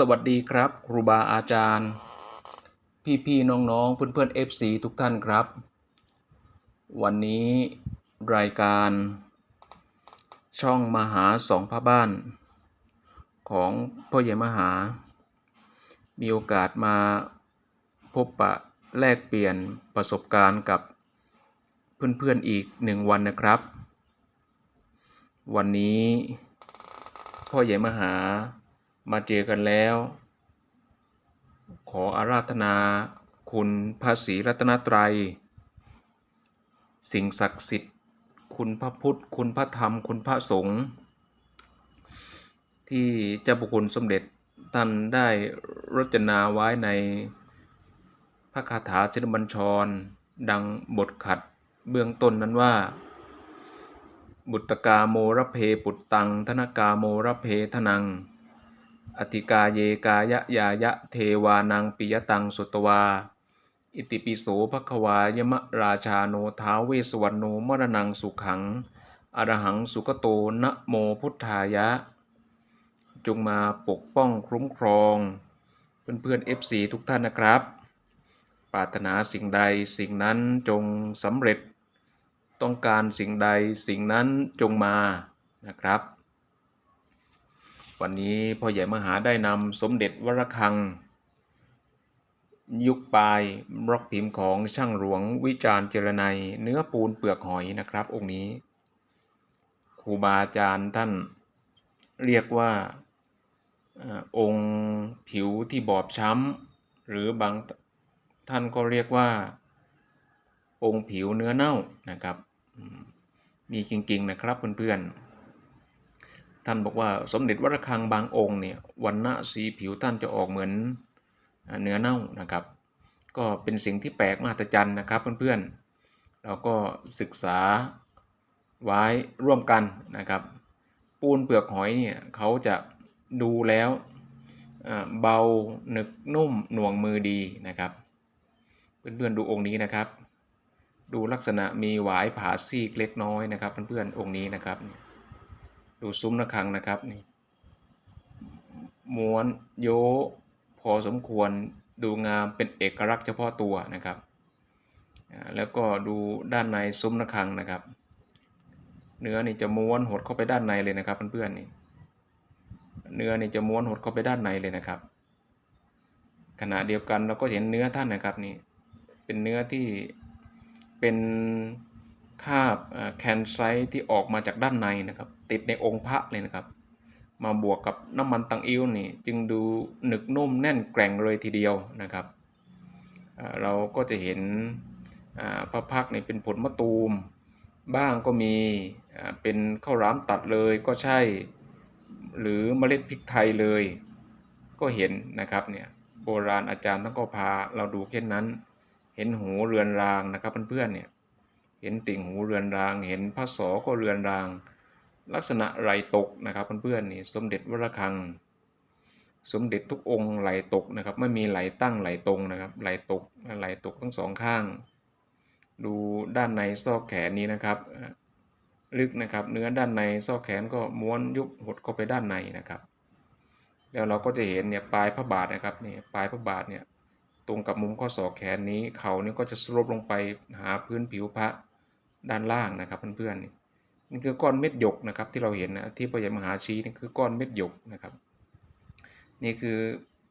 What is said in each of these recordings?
สวัสดีครับครูบาอาจารย์ พี่ๆน้องๆเพื่อนๆ FC ทุกท่านครับ วันนี้รายการ ช่องมหาสองพระบ้าน ของพ่อใหญ่มหา มีโอกาสมาพบปะแลกเปลี่ยนประสบการณ์กับเพื่อนๆอีกหนึ่งวันนะครับ วันนี้พ่อใหญ่มหา มาเจอกันแล้ว ขออาราธนาคุณพระศรีรัตนตรัย สิ่งศักดิ์สิทธิ์ คุณพระพุทธ คุณพระธรรม คุณพระสงฆ์ที่เจ้าบุคคลสมเด็จท่านได้รจนาไว้ในพระคาถาชินบัญชร ดังบทขัดเบื้องต้นนั้นว่า บุตตกาโมระเพปุตตัง ธนกาโมระเพทนัง อติกาเยกายะยายะเทวานังปิยตังสุตวา อิติปิโสภควายมะราชาโนท้าเวสวรรณโนมรณังสุขังอรหังสุกโตนะโมพุทธายะ จงมาปกป้องคุ้มครอง เพื่อนๆ FC ทุกท่านนะครับ ปรารถนาสิ่งใดสิ่งนั้นจงสำเร็จ ต้องการสิ่งใดสิ่งนั้นจงมานะครับ วันนี้พ่อใหญ่มหาได้นำสมเด็จวรคัง ยุคปลายบล็อกพิมพ์ของช่างหลวงวิจารณ์เจรไนยเนื้อปูนเปลือกหอยนะครับ องค์นี้ครูบาอาจารย์ท่านเรียกว่าอองค์ผิวที่บอบช้ำหรือบางท่านก็เรียกว่า องค์ผิวเนื้อเน่านะครับ มีจริงๆนะครับเพื่อนๆ ท่านบอกว่าสมเด็จวัดระฆังบางองค์เนี่ยวันณะสีผิวท่านจะออกเหมือนเนื้อเน่านะครับ ก็เป็นสิ่งที่แปลกมหัศจรรย์นะครับเพื่อนๆ เราก็ศึกษาไว้ร่วมกันนะครับ ปูนเปลือกหอยเนี่ยเขาจะดูแล้วเบาหนึกนุ่มหน่วงมือดีนะครับ เพื่อนๆดูองค์นี้นะครับ ดูลักษณะมีหวายผาซีกเล็กน้อยนะครับ เพื่อนๆองค์นี้นะครับ ดูซุ้มระฆังนะครับนี่ม้วนโยพอสมควรดูงามเป็นเอกลักษณ์เฉพาะตัวนะครับ แล้วก็ดูด้านในซุ้มระฆังนะครับ เนื้อนี่จะม้วนหดเข้าไปด้านในเลยนะครับเพื่อนๆนี่เนื้อนี่จะม้วนหดเข้าไปด้านในเลยนะครับ ขณะเดียวกันเราก็เห็นเนื้อท่านนะครับนี่เป็นเนื้อที่เป็นคาบแคนไซต์ที่ออกมาจากด้านในนะครับ ติดในองค์พระเลยนะครับ มาบวกกับน้ำมันตังอิ้วนี่ จึงดูหนึกนุ่มแน่นแกร่งเลยทีเดียวนะครับ เราก็จะเห็นพระพักตร์นี่เป็นผลมะตูม บ้างก็มีเป็นข้าวหลามตัดเลยก็ใช่ หรือเมล็ดพริกไทยเลย ก็เห็นนะครับเนี่ยโบราณอาจารย์ต้องก็พาเราดูเช่นนั้น เห็นหูเรือนรางนะครับเพื่อนๆเนี่ยเห็นติ่งหูเรือนราง เห็นพระศอก็เรือนราง ลักษณะไหลตกนะครับเพื่อนๆนี่สมเด็จวรคัง สมเด็จทุกองค์ไหลตกนะครับไม่มีไหลตั้งไหลตรงนะครับไหลตกไหลตกทั้งสองข้าง ดูด้านในซอกแขนนี้นะครับลึกนะครับเนื้อด้านในซอกแขนก็ม้วนยุบหดเข้าไปด้านในนะครับ แล้วเราก็จะเห็นเนี่ยปลายพระบาทนะครับนี่ปลายพระบาทเนี่ยตรงกับมุมข้อศอกแขนนี้เขานี่ก็จะสลบลงไปหาพื้นผิวพระด้านล่างนะครับเพื่อนๆ นี่คือก้อนเม็ดหยกนะครับที่เราเห็นนะที่พระยามหาชี้นี่คือก้อนเม็ดหยกนะครับ นี่คือ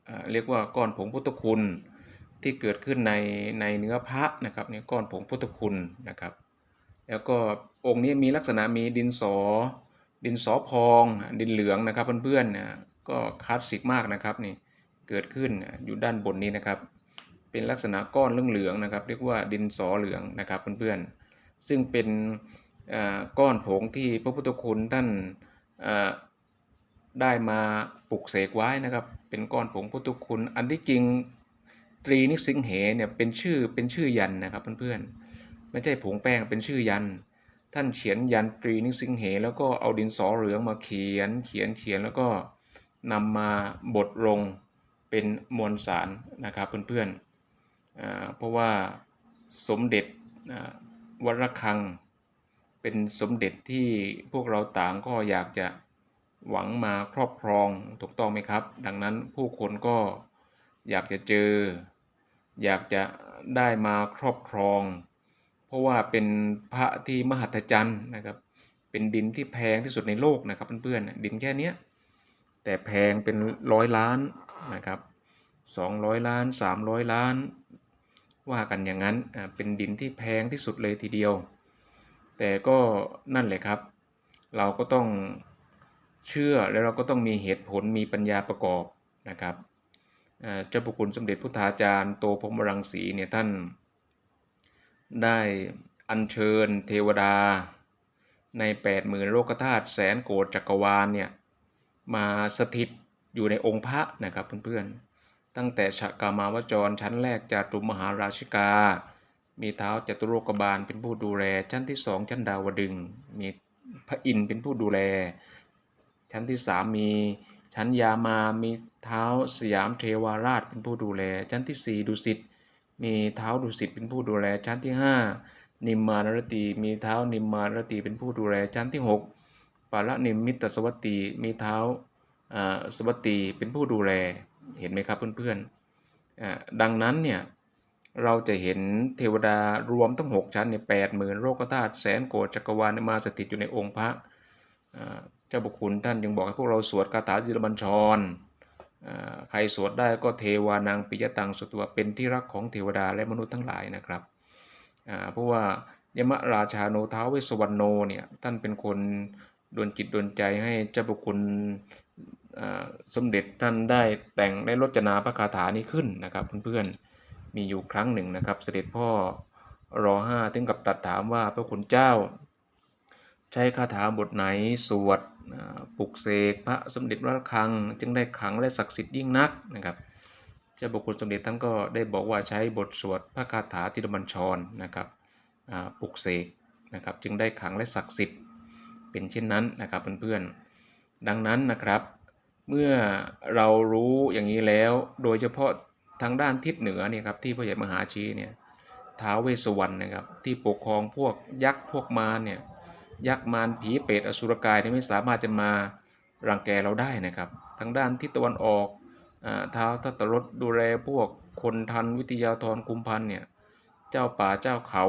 เอเรียกว่าก้อนผงพุทธคุณที่เกิดขึ้นในในเนื้อพระนะครับนี่ก้อนผงพุทธคุณนะครับ แล้วก็องค์นี้มีลักษณะมีดินสอ ดินสอพอง ดินเหลืองนะครับเพื่อนๆนี่ยก็คลาสสิกมากนะครับนี่เกิดขึ้นอยู่ด้านบนนี้นะครับ เป็นลักษณะก้อนเหลืองๆนะครับ เรียกว่าดินสอเหลืองนะครับเพื่อนๆซึ่งเป็น ก้อนผงที่พระพุทธคุณท่านได้มาปลุกเสกไว้นะครับ เป็นก้อนผงพุทธคุณ อันที่จริงตรีนิสิงเหเนี่ยเป็นชื่อเป็นชื่อยันนะครับเพื่อนๆไม่ใช่ผงแป้งเป็นชื่อยัน ท่านเขียนยันตรีนิสิงเหแล้วก็เอาดินสอเหลืองมาเขียนเขียนเขียนแล้วก็นำมาบดลงเป็นมวลสารนะครับเพื่อนๆเพราะว่าสมเด็จวัดระฆัง เป็นสมเด็จที่พวกเราต่างก็อยากจะหวังมาครอบครองถูกต้องไหมครับ ดังนั้นผู้คนก็อยากจะเจอ อยากจะได้มาครอบครอง เพราะว่าเป็นพระที่มหัศจรรย์นะครับ เป็นดินที่แพงที่สุดในโลกนะครับเพื่อนๆดินแค่เนี้ยแต่แพงเป็นร้อยล้านนะครับ200 ล้าน 300 ล้าน ว่ากันอย่างนั้นอ่าเป็นดินที่แพงที่สุดเลยทีเดียว แต่ก็นั่นแหละครับ เราก็ต้องเชื่อแล้วเราก็ต้องมีเหตุผลมีปัญญาประกอบนะครับเจ้าพระคุณสมเด็จพุทธาจารย์โตพรมรังสีเนี่ยท่าน ได้อัญเชิญเทวดา ใน 80,000โลกธาตุแสนโกฏจักรวาลเนี่ยมาสถิตอยู่ในองค์พระนะครับเพื่อนๆ ตั้งแต่ฉกามาวจรชั้นแรกจาตุมหาราชิกา มีเท้าจตุโลกบาลเป็นผู้ดูแล ชั้นที่สองชั้นดาวดึง มีพระอินทร์เป็นผู้ดูแล ชั้นที่สามมีชั้นยามา มีเท้าสยามเทวาราชเป็นผู้ดูแล ชั้นที่สี่ดุสิต มีเท้าดุสิตเป็นผู้ดูแล ชั้นที่ห้านิมมานรตีมีเท้านิมมานรตีเป็นผู้ดูแล ชั้นที่หกปาละนิมมิตสวัตตี มีเท้าอ่าสวัตตีเป็นผู้ดูแล เห็นไหมครับเพื่อนๆดังนั้นเนี่ย เราจะเห็นเทวดารวมทั้ง 6 ชั้นเนี่ยแปดหมื่นโลกธาตุแสนโกฏจักรวาลมาสถิตอยู่ในองค์พระเจ้าบุคุณท่านยังบอกให้พวกเราสวดคาถาจิรบัญชรใครสวดได้ก็เทวานางปิยตังสตัวเป็นที่รักของเทวดาและมนุษย์ทั้งหลายนะครับเพราะว่ายมราชาโนท้าวเวสวรรณโนเนี่ยท่านเป็นคนดลจิตดลใจให้เจ้าบุคุณสมเด็จท่านได้แต่งได้รจนาพระคาถานี้ขึ้นนะครับเพื่อนๆ มีอยู่ครั้งหนึ่งนะครับ เสด็จพ่อรอห้าถึงกับตัดถามว่าพระคุณเจ้า ใช้คาถาบทไหนสวดปลุกเสกพระสมเด็จพระคัง จึงได้ขังและศักดิ์สิทธิ์ยิ่งนักนะครับเจ้าบุคคลสมเด็จท่านก็ได้บอกว่าใช้บทสวดพระคาถาจิรบัญชรนะครับปลุกเสกนะครับจึงได้ขังและศักดิ์สิทธิ์เป็นเช่นนั้นนะครับเพื่อนๆดังนั้นนะครับ เมื่อเรารู้อย่างนี้แล้วโดยเฉพาะ ทางด้านทิศเหนือเนี่ยครับที่พระใหญ่มหาชีเนี่ยท้าวเวสสวรรณนะครับที่ปกครองพวกยักษ์พวกมารเนี่ยยักษ์มารผีเปรตอสุรกายเนี่ยไม่สามารถจะมารังแกเราได้นะครับ ทางด้านทิศตะวันออกอ่าท้าวทัตรสดูแลพวกคนทันวิทยาธรกุมพันเนี่ยเจ้าป่าเจ้าเขา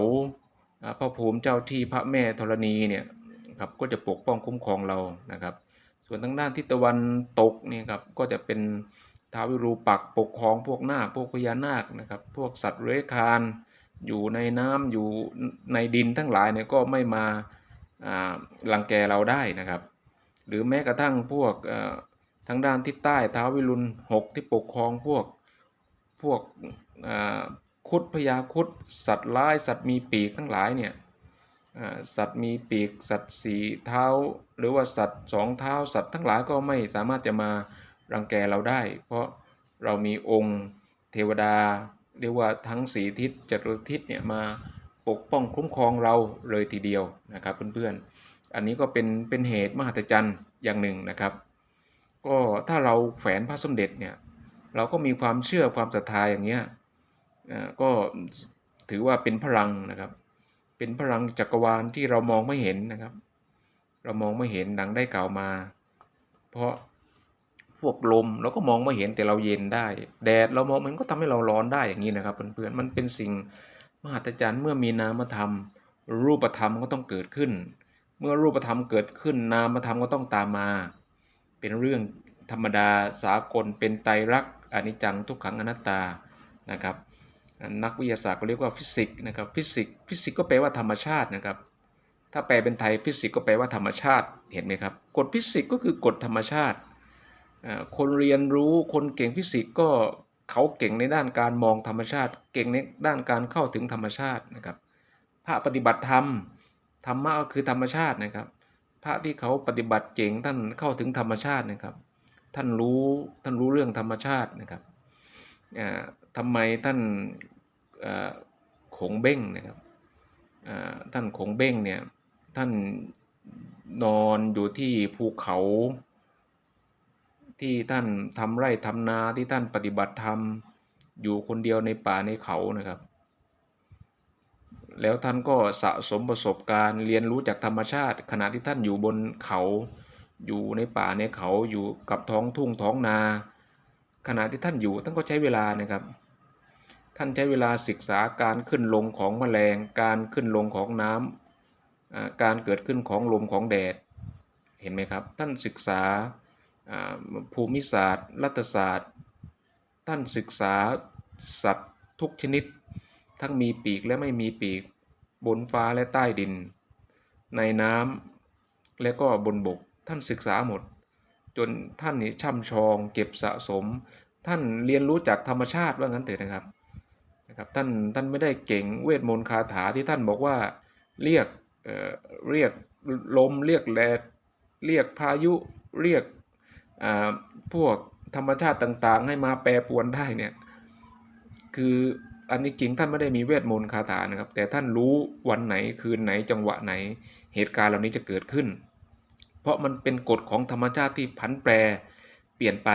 อ่าพระภูมิเจ้าที่พระแม่ธรณีเนี่ยครับก็จะปกป้องคุ้มครองเรานะครับ ส่วนทางด้านทิศตะวันตกนี่ครับก็จะเป็น ท้าวิรูปักปกครองพวกนาคพวกพญานาคนะครับ พวกสัตว์เลื้อยคานอยู่ในน้ำอยู่ในดินทั้งหลายเนี่ยก็ไม่มาอ่ารังแกเราได้นะครับ หรือแม้กระทั่งพวกทางด้านทิศใต้ท้าวิรุณหกที่ปกครองพวกพวกคุดพญาคุดสัตว์ร้ายสัตว์มีปีกทั้งหลายเนี่ยสัตว์มีปีกสัตว์สีเท้า หรือว่าสัตว์สองเท้าสัตว์ทั้งหลายก็ไม่สามารถจะมา รังแกเราได้ เพราะเรามีองค์เทวดา เรียกว่าทั้งสีทิศจัตุรทิศเนี่ยมาปกป้องคุ้มครองเราเลยทีเดียวนะครับเพื่อนๆ อันนี้ก็เป็นเป็นเหตุมหัศจรรย์อย่างหนึ่งนะครับ ก็ถ้าเราแฝนพระสมเด็จเนี่ยเราก็มีความเชื่อความศรัทธาอย่างเงี้ยอ่าก็ถือว่าเป็นพลังนะครับ เป็นพลังจักรวาลที่เรามองไม่เห็นนะครับ เรามองไม่เห็นดังได้กล่าวมา เพราะ พวกลมเราก็มองไม่เห็นแต่เราเย็นได้ แดดเรามองมันก็ทำให้เราร้อนได้อย่างนี้นะครับเพื่อนๆมันเป็นสิ่งมหัศจรรย์เมื่อมีนามธรรม รูปธรรมก็ต้องเกิดขึ้น เมื่อรูปธรรมเกิดขึ้น นามธรรมก็ต้องตามมา เป็นเรื่องธรรมดาสากลเป็นไตรลักษณ์อนิจจังทุกขังอนัตตานะครับนักวิทยาศาสตร์ก็เรียกว่าฟิสิกส์นะครับฟิสิกส์ฟิสิกส์ก็แปลว่าธรรมชาตินะครับถ้าแปลเป็นไทยฟิสิกส์ก็แปลว่าธรรมชาติเห็นไหมครับกฎฟิสิกส์ก็คือกฎธรรมชาติ คนเรียนรู้คนเก่งฟิสิกส์ก็เขาเก่งในด้านการมองธรรมชาติ เก่งในด้านการเข้าถึงธรรมชาตินะครับพระปฏิบัติธรรมธรรมะก็คือธรรมชาตินะครับ พระที่เขาปฏิบัติเก่งท่านเข้าถึงธรรมชาตินะครับ ท่านรู้ท่านรู้เรื่องธรรมชาตินะครับอ่าทำไมท่านขงเบ้งนะครับท่านขงเบ้งเนี่ยท่านนอนอยู่ที่ภูเขา ที่ท่านทำไร่ทำนาที่ท่านปฏิบัติธรรมอยู่คนเดียวในป่าในเขานะครับ แล้วท่านก็สะสมประสบการณ์เรียนรู้จากธรรมชาติ ขณะที่ท่านอยู่บนเขาอยู่ในป่าในเขาอยู่กับท้องทุ่งท้องนา ขณะที่ท่านอยู่ท่านก็ใช้เวลานะครับ ท่านใช้เวลาศึกษาการขึ้นลงของแมลง การขึ้นลงของน้ำอ่าการเกิดขึ้นของลมของแดดเห็นไหมครับ ท่านศึกษา ภูมิศาสตร์ รัฐศาสตร์ ท่านศึกษาสัตว์ทุกชนิด ทั้งมีปีกและไม่มีปีก บนฟ้าและใต้ดิน ในน้ำและก็บนบก ท่านศึกษาหมด จนท่านนี่ช่ำชอง เก็บสะสม ท่านเรียนรู้จากธรรมชาติว่างั้นเถอะนะครับนะครับท่านท่านไม่ได้เก่งเวทมนต์คาถาที่ท่านบอกว่าเรียกเอ่อเรียกลมเรียกแดดเรียกพายุเรียก พวกธรรมชาติต่างๆ ให้มาแปรปวนได้เนี่ยคืออันนี้จริงท่านไม่ได้มีเวทมนต์คาถานะครับ แต่ท่านรู้วันไหนคืนไหนจังหวะไหน เหตุการณ์เหล่านี้จะเกิดขึ้น เพราะมันเป็นกฎของธรรมชาติที่ผันแปรเปลี่ยนไป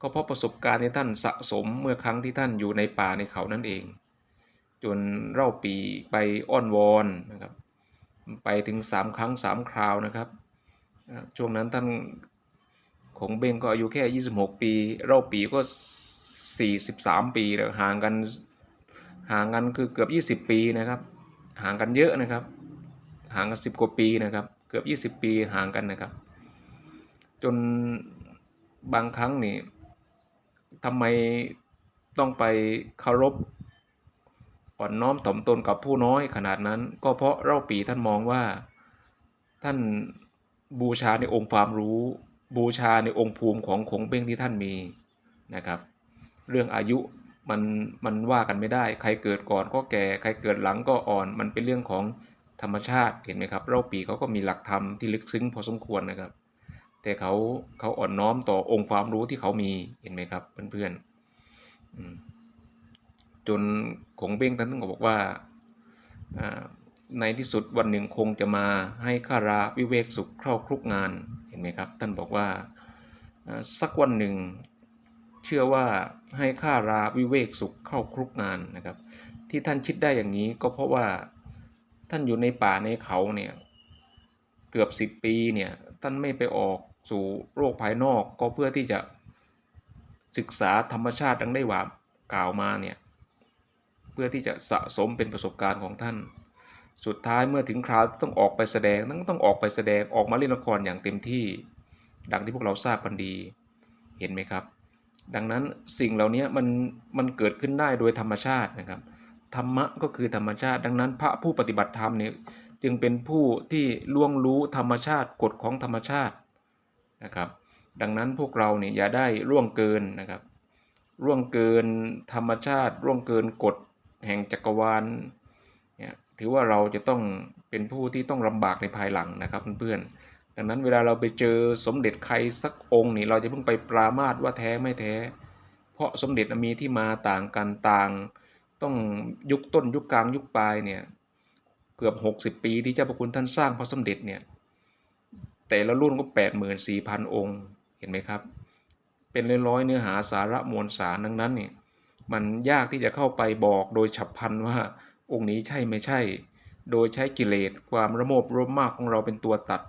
ก็เพราะประสบการณ์ที่ท่านสะสมเมื่อครั้งที่ท่านอยู่ในป่าในเขานั่นเอง จนเล่าปีไปอ้อนวอนนะครับ ไปถึงสามครั้งสามคราวนะครับ ช่วงนั้นท่าน ของเบงก็อายุแค่ 26 ปีเล่าปีก็ 43 ปีแล้วห่างกันห่างกันคือเกือบ 20 ปีนะครับ ห่างกันเยอะนะครับ ห่างกัน 10 กว่าปีนะครับ เกือบ 20 ปีห่างกันนะครับ จนบางครั้งนี่ทำไมต้องไปเคารพอ่อนน้อมถ่อมตนกับผู้น้อยขนาดนั้น ก็เพราะเล่าปีท่านมองว่าท่านบูชาในองค์ความรู้ บูชาในองค์ภูมิของขงเบ้งที่ท่านมีนะครับ เรื่องอายุมันมันว่ากันไม่ได้ ใครเกิดก่อนก็แก่ใครเกิดหลังก็อ่อน มันเป็นเรื่องของธรรมชาติเห็นไหมครับเล่าปีเขาก็มีหลักธรรมที่ลึกซึ้งพอสมควรนะครับ แต่เขาเขาอ่อนน้อมต่อองค์ความรู้ที่เขามีเห็นไหมครับเพื่อนๆอืมจนขงเบ้งท่านก็บอกว่าในที่สุดวันหนึ่งคงจะมาให้ข้าราวิเวกสุขเข้าคลุกงาน ห็นไหมครับ ท่านบอกว่าสักวันหนึ่ง เชื่อว่าให้ข้าราวิเวกสุขเข้าคลุกงานนะครับ ที่ท่านคิดได้อย่างนี้ก็เพราะว่าท่านอยู่ในป่าในเขาเนี่ยเกือบสิบปีเนี่ยท่านไม่ไปออกสู่โลกภายนอกก็เพื่อที่จะศึกษาธรรมชาติดังได้ว่ากล่าวมาเนี่ยเพื่อที่จะสะสมเป็นประสบการณ์ของท่าน สุดท้ายเมื่อถึงคราวต้องออกไปแสดงต้องต้องออกไปแสดงออกมาเล่นละครอย่างเต็มที่ ดังที่พวกเราทราบกันดี เห็นไหมครับ ดังนั้นสิ่งเหล่านี้มันมันเกิดขึ้นได้โดยธรรมชาตินะครับ ธรรมะก็คือธรรมชาติ ดังนั้นพระผู้ปฏิบัติธรรมเนี่ยจึงเป็นผู้ที่ล่วงรู้ธรรมชาติกฎของธรรมชาตินะครับ ดังนั้นพวกเราเนี่ยอย่าได้ล่วงเกินนะครับล่วงเกินธรรมชาติล่วงเกินกฎแห่งจักรวาล ถือว่าเราจะต้องเป็นผู้ที่ต้องลำบากในภายหลังนะครับเพื่อนๆดังนั้นเวลาเราไปเจอสมเด็จใครสักองค์นี่เราจะเพิ่งไปปรามาสว่าแท้ไม่แท้ เพราะสมเด็จมีที่มาต่างกันต่าง ต้องยุคต้นยุคกลางยุคปลายเนี่ยเกือบ 60 ปีที่เจ้าพระคุณท่านสร้างพระสมเด็จเนี่ยแต่ละรุ่นก็ 84,000 องค์ เห็นไหมครับ เป็นร้อยๆเนื้อหาสาระมวลสารดังนั้นเนี่ยมันยากที่จะเข้าไปบอกโดยฉับพลันว่า องค์นี้ใช่ไม่ใช่ โดยใช้กิเลสความระโมบรมมากของเราเป็นตัวตัด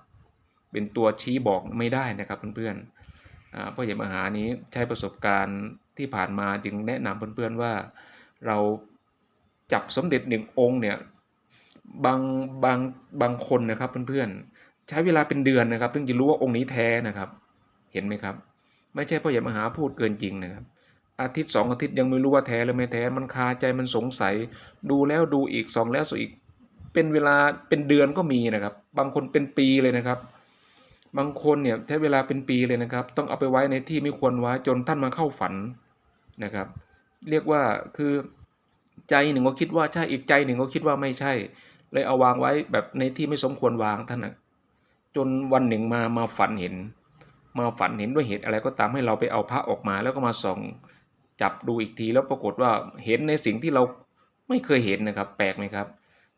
เป็นตัวชี้บอกไม่ได้นะครับเพื่อนๆอ่าพ่อใหญ่มหานี้ใช้ประสบการณ์ที่ผ่านมาจึงแนะนำเพื่อนๆว่าเราจับสมเด็จหนึ่งองค์เนี่ยบางบางบางคนนะครับเพื่อนๆใช้เวลาเป็นเดือนนะครับถึงจะรู้ว่าองค์นี้แท้นะครับ เห็นไหมครับ ไม่ใช่พ่อใหญ่มหาพูดเกินจริงนะครับ อาทิตย์สองอาทิตย์ยังไม่รู้ว่าแท้หรือไม่แท้มันคาใจมันสงสัย ดูแล้วดูอีกสองแล้วสองอีก เป็นเวลาเป็นเดือนก็มีนะครับ บางคนเป็นปีเลยนะครับ บางคนเนี่ยใช้เวลาเป็นปีเลยนะครับ ต้องเอาไปไว้ในที่ไม่ควรไว้จนท่านมาเข้าฝันนะครับ เรียกว่าคือใจหนึ่งก็คิดว่าใช่อีกใจหนึ่งก็คิดว่าไม่ใช่ เลยเอาวางไว้แบบในที่ไม่สมควรวางท่านนะจนวันหนึ่งมามาฝันเห็น มาฝันเห็นด้วยเหตุอะไรก็ตามให้เราไปเอาพระออกมาแล้วก็มาส่อง จับดูอีกทีแล้วปรากฏว่าเห็นในสิ่งที่เราไม่เคยเห็นนะครับ แปลกไหมครับ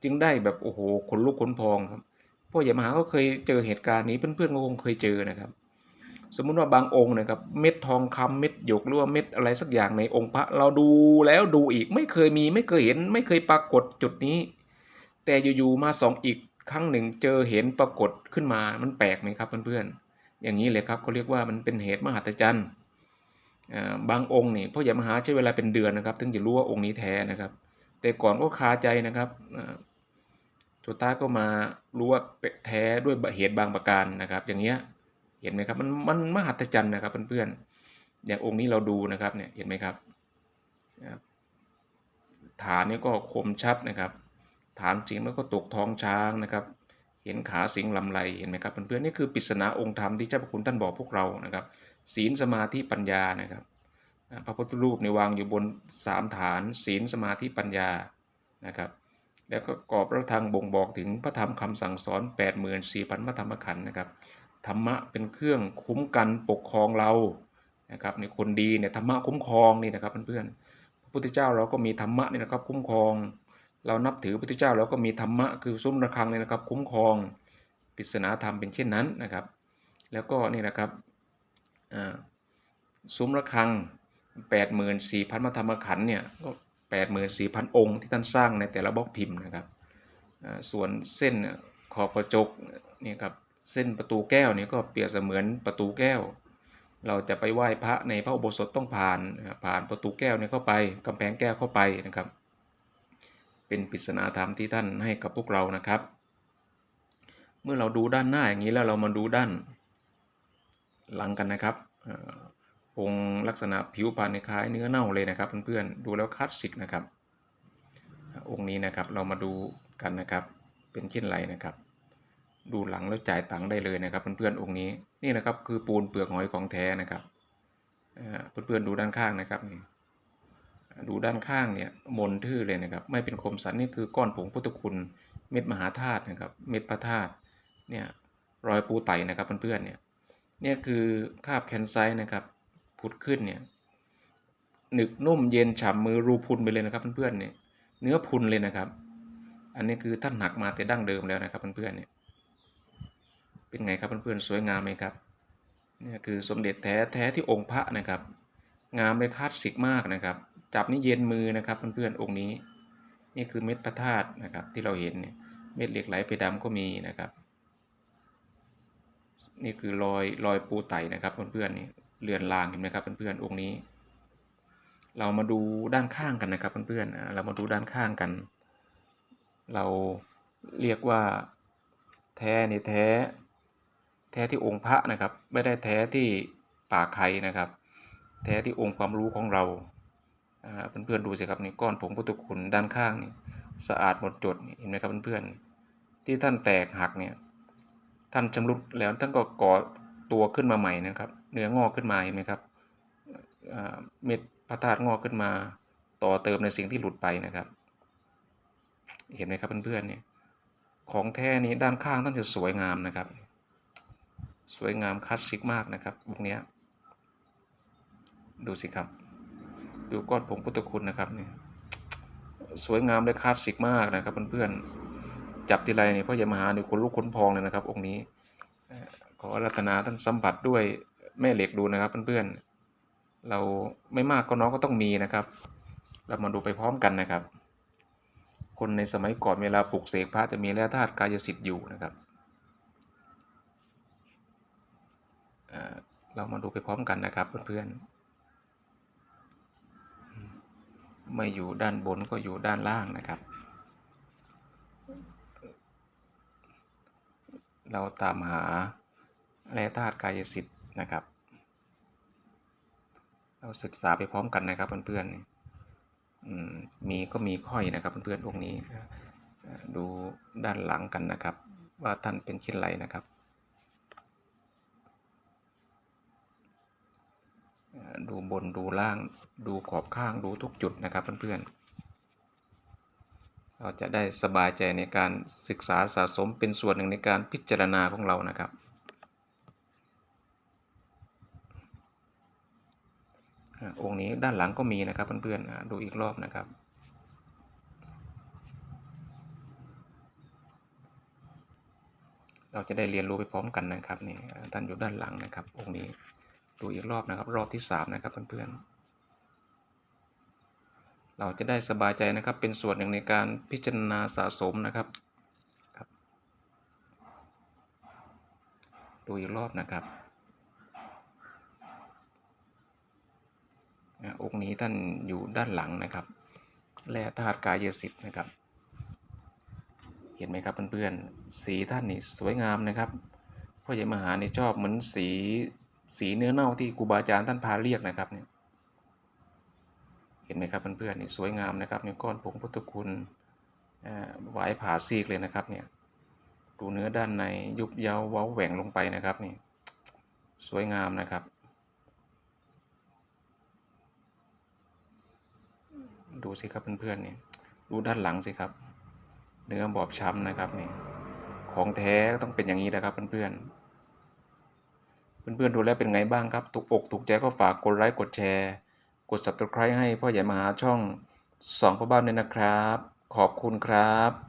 จึงได้แบบโอ้โหขนลุกขนพองครับพ่อใหญ่มหาก็เคยเจอเหตุการณ์นี้เพื่อนๆก็คงเคยเจอนะครับ สมมุติว่าบางองค์นะครับ เม็ดทองคำเม็ดหยกหรือว่าเม็ดอะไรสักอย่างในองค์พระ เราดูแล้วดูอีกไม่เคยมีไม่เคยเห็น ไม่เคยปรากฏจุดนี้ แต่อยู่ๆมาสองอีกครั้งหนึ่งเจอเห็นปรากฏขึ้นมามันแปลกไหมครับเพื่อนๆอย่างนี้เลยครับเขาเรียกว่ามันเป็นเหตุมหัศจรรย์ บางองค์นี่พ่อใหญ่มหาใช้เวลาเป็นเดือนนะครับ ถึงจะรู้ว่าองค์นี้แท้นะครับ แต่ก่อนก็คาใจนะครับสุดท้ายก็มารู้ว่าแท้ด้วยเหตุบางประการนะครับ อย่างเงี้ยเห็นไหมครับมันมันมหัศจรรย์นะครับเพื่อนๆอย่างองค์นี้เราดูนะครับเนี่ยเห็นไหมครับนะครับฐานนี่ก็คมชัดนะครับฐานจริงแล้วก็ตกท้องช้างนะครับ เห็นขาสิงลำไรเห็นไหมครับเพื่อนๆนี่คือปริศนาองค์ธรรมที่เจ้าพระคุณท่านบอกพวกเรานะครับ ศีลสมาธิปัญญานะครับพระพุทธรูปในวางอยู่บนสามฐาน ศีลสมาธิปัญญานะครับแล้วก็กรอบพระธรรมบ่งบอกถึงพระธรรมคำสั่งสอน 84,000พระธรรมขันธ์นะครับธรรมะเป็นเครื่องคุ้มกันปกครองเรานะครับในคนดีเนี่ยธรรมะคุ้มครองนี่นะครับเพื่อนๆพระพุทธเจ้าเราก็มีธรรมะนี่นะครับคุ้มครอง เรานับถือพระพุทธเจ้าเราก็มีธรรมะคือซุ้มระฆังเนี่ยนะครับ คุ้มครองปริศนาธรรมเป็นเช่นนั้นนะครับ แล้วก็นี่นะครับ ซุ้มระฆัง 84,000มาธรรมขันเนี่ยก็84,000 องค์ที่ท่านสร้างในแต่ละบล็อกพิมพ์นะครับส่วนเส้นขอบกระจกนี่ครับเส้นประตูแก้วนี่ก็เปรียบเสมือนประตูแก้ว เราจะไปไหว้พระในพระอุโบสถต้องผ่านผ่านประตูแก้วเนี่ยเข้าไปกำแพงแก้วเข้าไปนะครับ เป็นปริศนาธรรมที่ท่านให้กับพวกเรานะครับ เมื่อเราดูด้านหน้าอย่างนี้แล้วเรามาดูด้าน หลังกันนะครับองค์ลักษณะผิวพรรณคล้ายเนื้อเน่าเลยนะครับเพื่อนๆดูแล้วคลาสสิกนะครับ องค์นี้นะครับเรามาดูกันนะครับ เป็นเช่นไรนะครับ ดูหลังแล้วจ่ายตังค์ได้เลยนะครับเพื่อนๆองค์นี้นี่นะครับคือปูนเปลือกหอยของแท้นะครับเอ่อเพื่อนๆดูด้านข้างนะครับนี่ดูด้านข้างเนี่ยมนทื่อเลยนะครับ ไม่เป็นคมสันนี่คือก้อนผงพุทธคุณเม็ดมหาธาตุนะครับ เม็ดพระธาตุเนี่ยรอยปูไตนะครับเพื่อนๆเนี่ย เนี่ยคือคาบแคนไซต์นะครับผุดขึ้นเนี่ยหนึกนุ่มเย็นฉ่ำมือรูพุนไปเลยนะครับเพื่อนๆเนี่ยเนื้อพุนเลยนะครับ อันนี้คือท่านหนักมาแต่ดั้งเดิมแล้วนะครับเพื่อนๆเนี่ยเป็นไงครับเพื่อนๆสวยงามไหมครับเนี่ยคือสมเด็จแท้แท้ที่องค์พระนะครับ งามเลยคลาสสิกมากนะครับ จับนี่เย็นมือนะครับเพื่อนๆองค์นี้ นี่คือเม็ดพระธาตุนะครับที่เราเห็นเนี่ยเม็ดเหล็กไหลไปดำก็มีนะครับ นี่คือรอยรอยปูไตนะครับเพื่อนๆนี่เรือนรางเห็นไหมครับเพื่อนๆองค์นี้ เรามาดูด้านข้างกันนะครับเพื่อนๆอ่าเรามาดูด้านข้างกัน เราเรียกว่าแท้นี่แท้ แท้ที่องค์พระนะครับ ไม่ได้แท้ที่ป่าใครนะครับ แท้ที่องค์ความรู้ของเราอ่าเพื่อนๆดูสิครับนี่ก้อนผงพุทธคุณด้านข้างนี่สะอาดหมดจดเห็นไหมครับเพื่อนๆที่ท่านแตกหักเนี่ย ท่านชำรุดแล้วท่านก็ก่อตัวขึ้นมาใหม่นะครับ เนื้องอกขึ้นมาเห็นไหมครับเม็ดพระธาตุงอกขึ้นมา ต่อเติมในสิ่งที่หลุดไปนะครับ เห็นไหมครับเพื่อนๆเนี่ยของแท้นี้ด้านข้างท่านจะสวยงามนะครับ สวยงามคลาสสิกมากนะครับพวกเนี้ยดูสิครับ ดูก้อนผงพุทธคุณนะครับเนี่ยสวยงามและคลาสสิกมากนะครับเพื่อนๆ จับทีไรนี่พ่อใหญ่มหาเนี่ยคนลุกขนพองเลยนะครับ องค์นี้ ขอรัตนาท่านสัมผัสด้วยแม่เหล็กดูนะครับเพื่อนๆ เราไม่มากก็น้อยก็ต้องมีนะครับ เรามาดูไปพร้อมกันนะครับ คนในสมัยก่อนเวลาปลุกเสกพระจะมีแร่ธาตุกายสิทธิ์อยู่นะครับเรามาดูไปพร้อมกันนะครับเพื่อนๆ ไม่อยู่ด้านบนก็อยู่ด้านล่างนะครับ เราตามหาแร่ธาตุกายสิทธิ์นะครับ เราศึกษาไปพร้อมกันนะครับเพื่อนๆมีก็มีค่อยนะครับเพื่อนๆพวกนี้ ดูด้านหลังกันนะครับ ว่าท่านเป็นเช่นไรนะครับ ดูบนดูล่างดูขอบข้างดูทุกจุดนะครับเพื่อนๆ เราจะได้สบายใจในการศึกษาสะสมเป็นส่วนหนึ่งในการพิจารณาของเรานะครับอ่าองค์นี้ด้านหลังก็มีนะครับเพื่อนๆดูอีกรอบนะครับเราจะได้เรียนรู้ไปพร้อมกันนะครับนี่ท่านอยู่ด้านหลังนะครับองค์นี้ดูอีกรอบนะครับ รอบที่สามนะครับเพื่อนๆ เราจะได้สบายใจนะครับ เป็นส่วนหนึ่งในการพิจารณาสะสมนะครับดูอีกรอบนะครับองค์นี้ท่านอยู่ด้านหลังนะครับแร่ธาตุกายเยสิตนะครับ เห็นไหมครับเพื่อนๆ สีท่านนี่สวยงามนะครับพ่อใหญ่มหาในชอบเหมือนสีสีเนื้อเน่าที่ครูบาอาจารย์ท่านพาเรียกนะครับเนี่ย เห็นไหมครับเพื่อนๆนี่สวยงามนะครับนี่ก้อนผงพุทธคุณอ่าไหวผ่าซีกเลยนะครับเนี่ยดูเนื้อด้านในยุบเยาว์เว้าแหว่งลงไปนะครับนี่สวยงามนะครับ ดูสิครับเพื่อนๆนี่ดูด้านหลังสิครับ เนื้อบอบช้ำนะครับนี่ของแท้ต้องเป็นอย่างนี้นะครับเพื่อนๆเพื่อนๆดูแล้วเป็นไงบ้างครับ ถูกอกถูกใจก็ฝากกดไลค์กดแชร์ กด subscribe ให้พ่อใหญ่มหาช่องสองพ่อบ้านด้วยนะครับ ขอบคุณครับ